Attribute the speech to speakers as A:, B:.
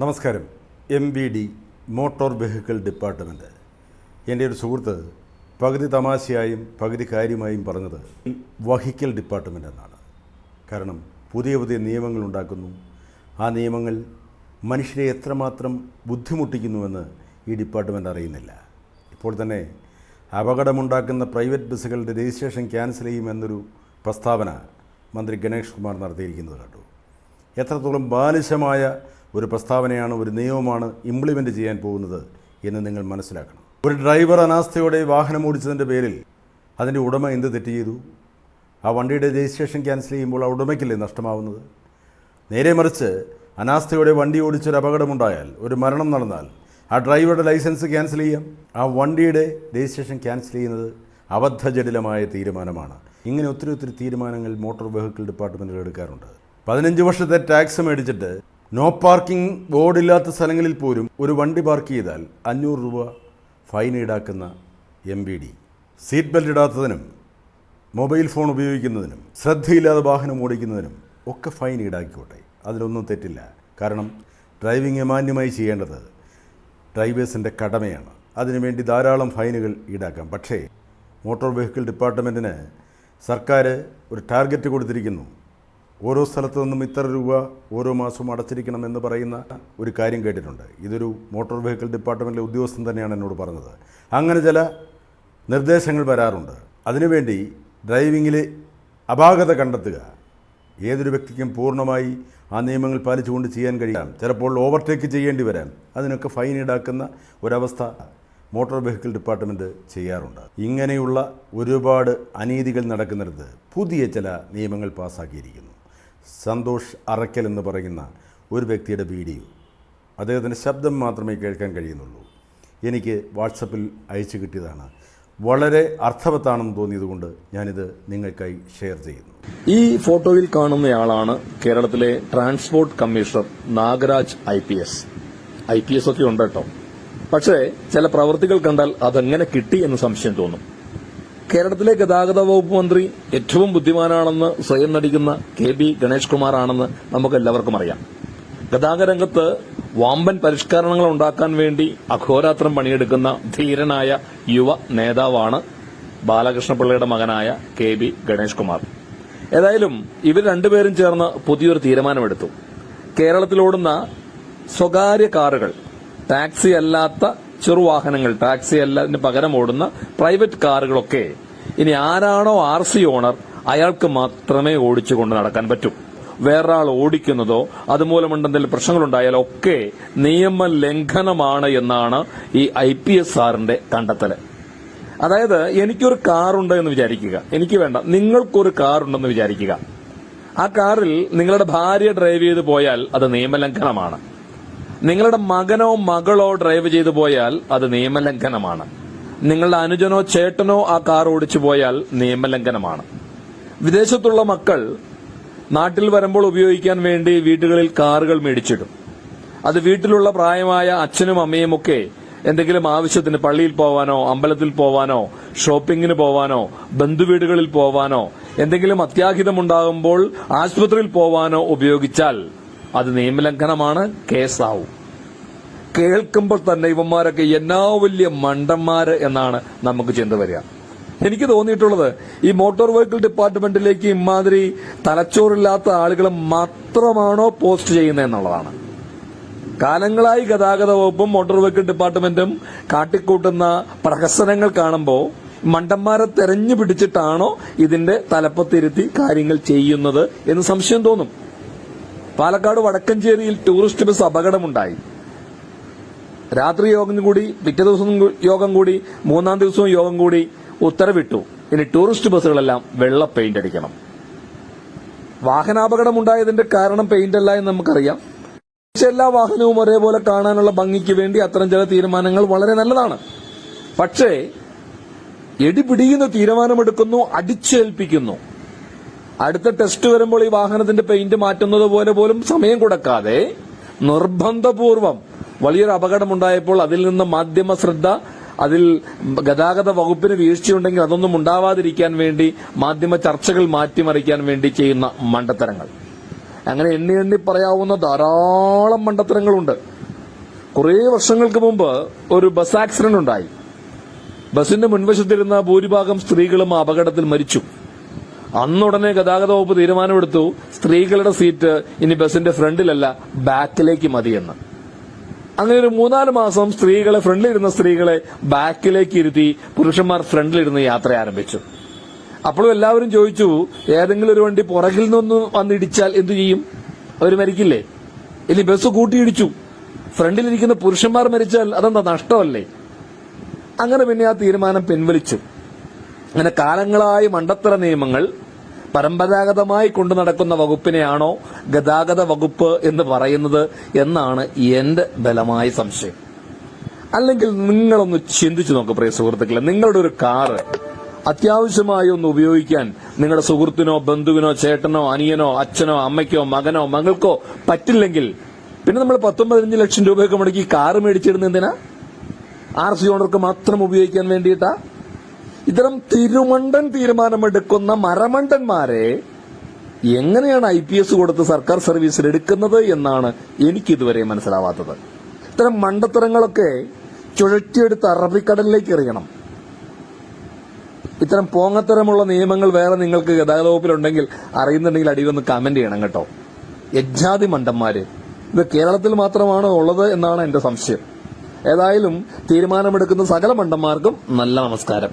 A: നമസ്കാരം. M B D motor vehicle department എന്റെ ഒരു സുഹൃത്ത് പകുതി തമാശയായും പകുതി കാര്യമായും പറഞ്ഞത് വഹിക്കൽ ഡിപ്പാർട്ട്മെന്റ് എന്നാണ്. കാരണം പുതിയ പുതിയ നിയമങ്ങൾ ഉണ്ടാക്കുന്നു. ആ നിയമങ്ങൾ മനുഷ്യരെ എത്രമാത്രം ബുദ്ധിമുട്ടിക്കുന്നുവെന്ന് ഈ ഡിപ്പാർട്ട്മെന്റ് അറിയുന്നില്ല. ഇപ്പോൾ തന്നെ അപകടമുണ്ടാക്കുന്ന പ്രൈവറ്റ് ബസ്സുകളുടെ രജിസ്ട്രേഷൻ ക്യാൻസൽ ചെയ്യുമെന്നൊരു പ്രസ്താവന മന്ത്രി ഗണേഷ് കുമാർ നടത്തിയിരിക്കുന്നത് കണ്ടു. എത്രത്തോളം ബാലിശമായ ഒരു പ്രസ്താവനയാണ് ഒരു നിയമമാണ് ഇംപ്ലിമെന്റ് ചെയ്യാൻ പോകുന്നത് എന്ന് നിങ്ങൾ മനസ്സിലാക്കണം. ഒരു ഡ്രൈവർ അനാസ്ഥയോടെ വാഹനം ഓടിച്ചതിന്റെ പേരിൽ അതിന്റെ ഉടമ എന്ത് തെറ്റ് ചെയ്തു? ആ വണ്ടിയുടെ രജിസ്ട്രേഷൻ ക്യാൻസൽ ചെയ്യുമ്പോൾ ആ ഉടമയ്ക്കല്ലേ നഷ്ടമാവുന്നത്? നേരെ മറിച്ച് അനാസ്ഥയോടെ വണ്ടി ഓടിച്ചൊരു അപകടമുണ്ടായാൽ ഒരു മരണം നടന്നാൽ ആ ഡ്രൈവറുടെ ലൈസൻസ് ക്യാൻസൽ ചെയ്യാം. ആ വണ്ടിയുടെ രജിസ്ട്രേഷൻ ക്യാൻസൽ ചെയ്യുന്നത് അബദ്ധജടിലമായ തീരുമാനമാണ്. ഇങ്ങനെ ഒത്തിരി ഒത്തിരി തീരുമാനങ്ങൾ മോട്ടോർ വെഹിക്കിൾ ഡിപ്പാർട്ട്മെന്റുകൾ എടുക്കാറുണ്ട്. പതിനഞ്ച് വർഷത്തെ ടാക്സ് മേടിച്ചിട്ട് നോ പാർക്കിംഗ് ബോർഡില്ലാത്ത സ്ഥലങ്ങളിൽ പോലും ഒരു വണ്ടി പാർക്ക് ചെയ്താൽ അഞ്ഞൂറ് രൂപ ഫൈൻ ഈടാക്കുന്ന M B D seat belt ഇടാത്തതിനും mobile phone ഉപയോഗിക്കുന്നതിനും ശ്രദ്ധയില്ലാതെ വാഹനം ഓടിക്കുന്നതിനും ഒക്കെ ഫൈൻ ഈടാക്കിക്കോട്ടെ. അതിലൊന്നും തെറ്റില്ല. കാരണം ഡ്രൈവിംഗ് മാന്യമായി ചെയ്യേണ്ടത് ഡ്രൈവേഴ്സിന്റെ കടമയാണ്. അതിനുവേണ്ടി ധാരാളം ഫൈനുകൾ ഈടാക്കാം. പക്ഷേ മോട്ടോർ വെഹിക്കിൾ ഡിപ്പാർട്ട്മെന്റിന് സർക്കാർ ഒരു ടാർഗറ്റ് കൊടുത്തിരിക്കുന്നു. ഓരോ സ്ഥലത്തു നിന്നും ഇത്ര രൂപ ഓരോ മാസവും അടച്ചിരിക്കണം എന്ന് പറയുന്ന ഒരു കാര്യം കേട്ടിട്ടുണ്ട്. ഇതൊരു മോട്ടോർ വെഹിക്കിൾ ഡിപ്പാർട്ട്മെന്റിലെ ഉദ്യോഗസ്ഥൻ തന്നെയാണ് എന്നോട് പറഞ്ഞത്. അങ്ങനെ ചില നിർദ്ദേശങ്ങൾ വരാറുണ്ട്. അതിനുവേണ്ടി ഡ്രൈവിങ്ങിൽ അപാകത കണ്ടെത്തുക. ഏതൊരു വ്യക്തിക്കും പൂർണമായി ആ നിയമങ്ങൾ പാലിച്ചുകൊണ്ട് ചെയ്യാൻ കഴിയാം. ചിലപ്പോൾ ഓവർടേക്ക് ചെയ്യേണ്ടി വരാം. അതിനൊക്കെ ഫൈൻ ഈടാക്കുന്ന ഒരവസ്ഥ മോട്ടോർ വെഹിക്കിൾ ഡിപ്പാർട്ട്മെന്റ് ചെയ്യാറുണ്ട്. ഇങ്ങനെയുള്ള ഒരുപാട് അനീതികൾ നടക്കുന്നിടത്ത് പുതിയ ചില നിയമങ്ങൾ പാസ്സാക്കിയിരിക്കുന്നു സന്തോഷ് അറക്കൽ എന്ന് പറയുന്ന ഒരു വ്യക്തിയുടെ വീഡിയോ. അദ്ദേഹത്തിന്റെ ശബ്ദം മാത്രമേ കേൾക്കാൻ കഴിയുന്നുള്ളൂ. എനിക്ക് വാട്സപ്പിൽ അയച്ചു കിട്ടിയതാണ്. വളരെ അർത്ഥവത്താണെന്ന് തോന്നിയതുകൊണ്ട് ഞാനിത് നിങ്ങൾക്കായി ഷെയർ ചെയ്യുന്നു.
B: ഈ ഫോട്ടോയിൽ കാണുന്നയാളാണ് കേരളത്തിലെ transport commissioner Nagaraj I P S. I P S ഒക്കെ ഉണ്ട് കേട്ടോ. പക്ഷേ ചില പ്രവൃത്തികൾ കണ്ടാൽ അതെങ്ങനെ കിട്ടി എന്ന് സംശയം തോന്നും. കേരളത്തിലെ ഗതാഗത വകുപ്പ് മന്ത്രി ഏറ്റവും ബുദ്ധിമാനാണെന്ന് സ്വയം നടിക്കുന്ന കെ ബി ഗണേഷ് കുമാറാണെന്ന് നമുക്ക് എല്ലാവർക്കും അറിയാം. ഗതാഗത രംഗത്ത് വാമ്പൻ പരിഷ്കരണങ്ങൾ ഉണ്ടാക്കാൻ വേണ്ടി അഘോരാത്രം പണിയെടുക്കുന്ന ധീരനായ യുവ നേതാവാണ് ബാലകൃഷ്ണപിള്ളയുടെ മകനായ കെ ബി ഗണേഷ് കുമാർ. ഏതായാലും ഇവർ രണ്ടുപേരും ചേർന്ന് പുതിയൊരു തീരുമാനമെടുത്തു. കേരളത്തിലോടുന്ന സ്വകാര്യ കാറുകൾ ടാക്സി അല്ലാത്ത ചെറുവാഹനങ്ങൾ ടാക്സി അല്ലതിന് പകരം ഓടുന്ന പ്രൈവറ്റ് കാറുകളൊക്കെ ഇനി ആരാണോ ആർ സി ഓണർ അയാൾക്ക് മാത്രമേ ഓടിച്ചുകൊണ്ട് നടക്കാൻ പറ്റൂ. വേറൊരാൾ ഓടിക്കുന്നതോ അതുമൂലം എന്തെങ്കിലും പ്രശ്നങ്ങളുണ്ടായാലോ ഒക്കെ നിയമ ലംഘനമാണ് എന്നാണ് ഈ ഐ പി എസ് ആറിന്റെ കണ്ടെത്തൽ. അതായത് എനിക്കൊരു കാറുണ്ട് എന്ന് വിചാരിക്കുക. എനിക്ക് വേണ്ട. നിങ്ങൾക്കൊരു കാറുണ്ടെന്ന് വിചാരിക്കുക. ആ കാറിൽ നിങ്ങളുടെ ഭാര്യ ഡ്രൈവ് ചെയ്ത് പോയാൽ അത് നിയമലംഘനമാണ്. നിങ്ങളുടെ മകനോ മകളോ ഡ്രൈവ് ചെയ്തു പോയാൽ അത് നിയമലംഘനമാണ്. നിങ്ങളുടെ അനുജനോ ചേട്ടനോ ആ കാർ ഓടിച്ചു പോയാൽ നിയമലംഘനമാണ്. വിദേശത്തുള്ള മക്കൾ നാട്ടിൽ വരുമ്പോൾ ഉപയോഗിക്കാൻ വേണ്ടി വീടുകളിൽ കാറുകൾ മേടിച്ചിടും. അത് വീട്ടിലുള്ള പ്രായമായ അച്ഛനും അമ്മയും ഒക്കെ എന്തെങ്കിലും ആവശ്യത്തിന് പള്ളിയിൽ പോവാനോ അമ്പലത്തിൽ പോവാനോ ഷോപ്പിങ്ങിന് പോവാനോ ബന്ധുവീടുകളിൽ പോവാനോ എന്തെങ്കിലും അത്യാഹിതമുണ്ടാകുമ്പോൾ ആശുപത്രിയിൽ പോവാനോ ഉപയോഗിച്ചാൽ അത് നിയമലംഘനമാണ്. കേസാവും. കേൾക്കുമ്പോൾ തന്നെ ഇവന്മാരൊക്കെ എന്നാ വലിയ മണ്ടന്മാര് എന്നാണ് നമുക്ക് ചിന്ത വരിക. എനിക്ക് തോന്നിയിട്ടുള്ളത് ഈ മോട്ടോർ വെഹിക്കിൾ ഡിപ്പാർട്ട്മെന്റിലേക്ക് ഇമാതിരി തലച്ചോറില്ലാത്ത ആളുകൾ മാത്രമാണോ പോസ്റ്റ് ചെയ്യുന്നത് എന്നുള്ളതാണ്. കാലങ്ങളായി ഗതാഗത വകുപ്പും മോട്ടോർ വെഹിക്കിൾ ഡിപ്പാർട്ട്മെന്റും കാട്ടിക്കൂട്ടുന്ന പ്രഹസനങ്ങൾ കാണുമ്പോൾ മണ്ടന്മാരെ തെരഞ്ഞു പിടിച്ചിട്ടാണോ ഇതിന്റെ തലപ്പത്തിരുത്തി കാര്യങ്ങൾ ചെയ്യുന്നത് എന്ന് സംശയം തോന്നും. പാലക്കാട് വടക്കഞ്ചേരിയിൽ ടൂറിസ്റ്റ് ബസ് അപകടമുണ്ടായി രാത്രി യോഗം കൂടി പിറ്റേ ദിവസം യോഗം കൂടി മൂന്നാം ദിവസവും യോഗം കൂടി ഉത്തരവിട്ടു. ഇനി ടൂറിസ്റ്റ് ബസ്സുകളെല്ലാം വെള്ള പെയിന്റ് അടിക്കണം. വാഹനാപകടം ഉണ്ടായതിന്റെ കാരണം പെയിന്റ് അല്ല എന്ന് നമുക്കറിയാം. എല്ലാ വാഹനവും ഒരേപോലെ കാണാനുള്ള ഭംഗിക്ക് വേണ്ടി അത്തരം ചില തീരുമാനങ്ങൾ വളരെ നല്ലതാണ്. പക്ഷേ എടിപിടിയുന്ന തീരുമാനമെടുക്കുന്നു അടിച്ചേൽപ്പിക്കുന്നു. അടുത്ത ടെസ്റ്റ് വരുമ്പോൾ ഈ വാഹനത്തിന്റെ പെയിന്റ് മാറ്റുന്നത് പോലെ പോലും സമയം കൊടുക്കാതെ നിർബന്ധപൂർവം വലിയൊരു അപകടമുണ്ടായപ്പോൾ അതിൽ നിന്ന് മാധ്യമ ശ്രദ്ധ അതിൽ ഗതാഗത വകുപ്പിന് വീഴ്ചയുണ്ടെങ്കിൽ അതൊന്നും ഉണ്ടാവാതിരിക്കാൻ വേണ്ടി മാധ്യമ ചർച്ചകൾ മാറ്റിമറിക്കാൻ വേണ്ടി ചെയ്യുന്ന മണ്ടത്തരങ്ങൾ. അങ്ങനെ എണ്ണി എണ്ണി പറയാവുന്ന ധാരാളം മണ്ടത്തരങ്ങളുണ്ട്. കുറേ വർഷങ്ങൾക്ക് മുമ്പ് ഒരു ബസ് ആക്സിഡന്റ് ഉണ്ടായി. ബസിന്റെ മുൻവശത്തിരുന്ന ഭൂരിഭാഗം സ്ത്രീകളും അപകടത്തിൽ മരിച്ചു. അന്നുടനെ ഗതാഗത വകുപ്പ് തീരുമാനമെടുത്തു. സ്ത്രീകളുടെ സീറ്റ് ഇനി ബസിന്റെ ഫ്രണ്ടിലല്ല ബാക്കിലേക്ക് മതിയെന്ന്. അങ്ങനെ ഒരു മൂന്നാൽ മാസം സ്ത്രീകളെ ഫ്രണ്ടിലിരുന്ന സ്ത്രീകളെ ബാക്കിലേക്ക് ഇരുത്തി പുരുഷന്മാർ ഫ്രണ്ടിലിരുന്ന് യാത്ര ആരംഭിച്ചു. അപ്പോഴും എല്ലാവരും ചോദിച്ചു ഏതെങ്കിലും ഒരു വണ്ടി പുറകിൽ നിന്ന് വന്നിടിച്ചാൽ എന്തു ചെയ്യും? അവർ മരിക്കില്ലേ? ഇനി ബസ് കൂട്ടിയിടിച്ചു. ഫ്രണ്ടിലിരിക്കുന്ന പുരുഷന്മാർ മരിച്ചാൽ അതെന്താ നഷ്ടമല്ലേ? അങ്ങനെ പിന്നെ ആ തീരുമാനം പിൻവലിച്ചു. അങ്ങനെ കാലങ്ങളായി മണ്ടത്തര നിയമങ്ങൾ പരമ്പരാഗതമായി കൊണ്ടു നടക്കുന്ന വകുപ്പിനെയാണോ ഗതാഗത വകുപ്പ് എന്ന് പറയുന്നത് എന്നാണ് എന്റെ ബലമായ സംശയം. അല്ലെങ്കിൽ നിങ്ങളൊന്ന് ചിന്തിച്ചു നോക്ക് പ്രിയ സുഹൃത്തുക്കളെ. നിങ്ങളുടെ ഒരു കാറ് അത്യാവശ്യമായി ഒന്ന് ഉപയോഗിക്കാൻ നിങ്ങളുടെ സുഹൃത്തിനോ ബന്ധുവിനോ ചേട്ടനോ അനിയനോ അച്ഛനോ അമ്മയ്ക്കോ മകനോ മകൾക്കോ പറ്റില്ലെങ്കിൽ പിന്നെ നമ്മൾ പത്തൊമ്പതിനഞ്ച് ലക്ഷം രൂപയൊക്കെ മുടക്കി കാറ് മേടിച്ചിരുന്ന എന്തിനാ? ആർ സി ഓണർക്ക് മാത്രം ഉപയോഗിക്കാൻ വേണ്ടിയിട്ടാ? ഇത്തരം തിരുമണ്ടൻ തീരുമാനമെടുക്കുന്ന മരമണ്ടന്മാരെ എങ്ങനെയാണ് ഐ പി എസ് കൊടുത്ത് സർക്കാർ സർവീസിൽ എടുക്കുന്നത് എന്നാണ് എനിക്കിതുവരെ മനസ്സിലാവാത്തത്. ഇത്തരം മണ്ടത്തരങ്ങളൊക്കെ ചുഴറ്റിയെടുത്ത് അറബിക്കടലിലേക്ക് എറിയണം. ഇത്തരം പോങ്ങത്തരമുള്ള നിയമങ്ങൾ വേറെ നിങ്ങൾക്ക് ഗതാഗത വകുപ്പിലുണ്ടെങ്കിൽ അറിയുന്നുണ്ടെങ്കിൽ അടിയൊന്ന് കമന്റ് ചെയ്യണം കേട്ടോ. യജ്ഞാതി മണ്ടന്മാര്. ഇത് കേരളത്തിൽ മാത്രമാണ് ഉള്ളത് എന്നാണ് എന്റെ സംശയം. ഏതായാലും തീരുമാനമെടുക്കുന്ന സകല മണ്ടന്മാർക്കും നല്ല നമസ്കാരം.